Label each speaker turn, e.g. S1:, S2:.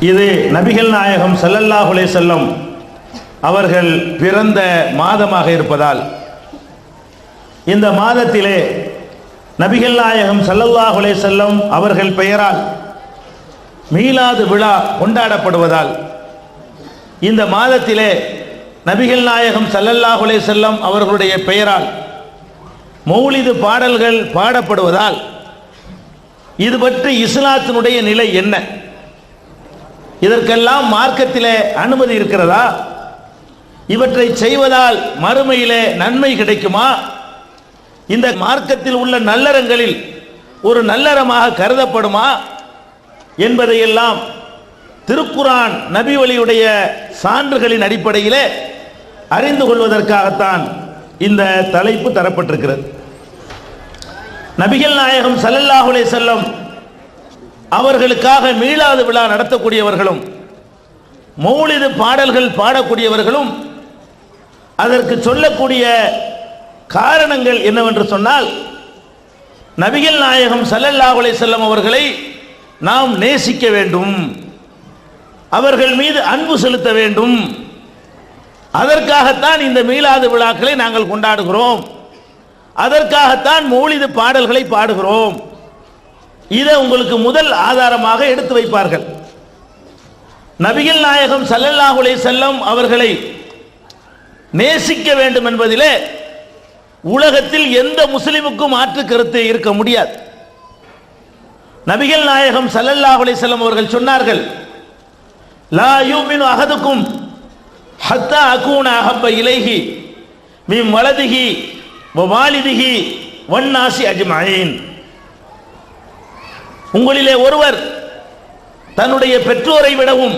S1: இது நபிகள் நாயகம் சல்லல்லாஹுலே செல்லம் அவர்கள் பிறந்த மாதமாக இருப்பதால் இந்த மாதத்திலே நபிகள் நாயகம் சல்லல்லாஹுலே செல்லம் அவர்கள் பெயரால் மீலாது விழா கொண்டாடப்படுவதால் இந்த மாதத்திலே நபிகள் நாயகம் சல்லல்லாஹுலே செல்லம் அவர்களுடைய பெயரால் மௌலிது பாடல்கள் பாடப்படுவதால் இது பற்றி இஸ்லாத்தினுடைய நிலை என்ன? இதற்கெல்லாம் மார்க்கத்திலே அனுமதி இருக்கிறதா? இவற்றை செய்வதால் மறுமையிலே நன்மை கிடைக்குமா? இந்த மார்க்கத்தில் உள்ள நல்லறங்களில் ஒரு நல்லறமாக கருதப்படுமா? என்பதையெல்லாம் திருக்குரான் நபி வழியுடைய சான்றுகளின் அடிப்படையிலே அறிந்து கொள்வதற்காகத்தான் இந்த தலைப்பு தரப்பட்டிருக்கிறது. நபிகள் நாயகம் சல்லல்லாஹுலே செல்லம் அவர்களுக்காக மீளாது விழா நடத்தக்கூடியவர்களும் மௌலிது பாடல்கள் பாடக்கூடியவர்களும் அதற்கு சொல்லக்கூடிய காரணங்கள் என்னவென்று சொன்னால் நபிகள் நாயகம் ஸல்லல்லாஹு செல்லம் அவர்களை நாம் நேசிக்க வேண்டும் அவர்கள் மீது அன்பு செலுத்த வேண்டும். அதற்காகத்தான் இந்த மீளாது விழாக்களை நாங்கள் கொண்டாடுகிறோம். அதற்காகத்தான் மௌலிது பாடல்களை பாடுகிறோம். இதை உங்களுக்கு முதல் ஆதாரமாக எடுத்து வைப்பார்கள். நபிகள் நாயகம் சல்லல்லாஹுலே செல்லம் அவர்களை நேசிக்க வேண்டும் என்பதிலே உலகத்தில் எந்த முஸ்லிமுக்கும் மாற்று கருத்து இருக்க முடியாது. நபிகள் நாயகம் சல்லல்லாஹுலே செல்லம் அவர்கள் சொன்னார்கள் லா யூமின் அஹதுக்கும் ஹத்தா அகூன அகப்ப இலைகி மின் வலதிகி வ வன்னாசி அஜ்மாயின். உங்களிலே ஒருவர் தன்னுடைய பெற்றோரை விடவும்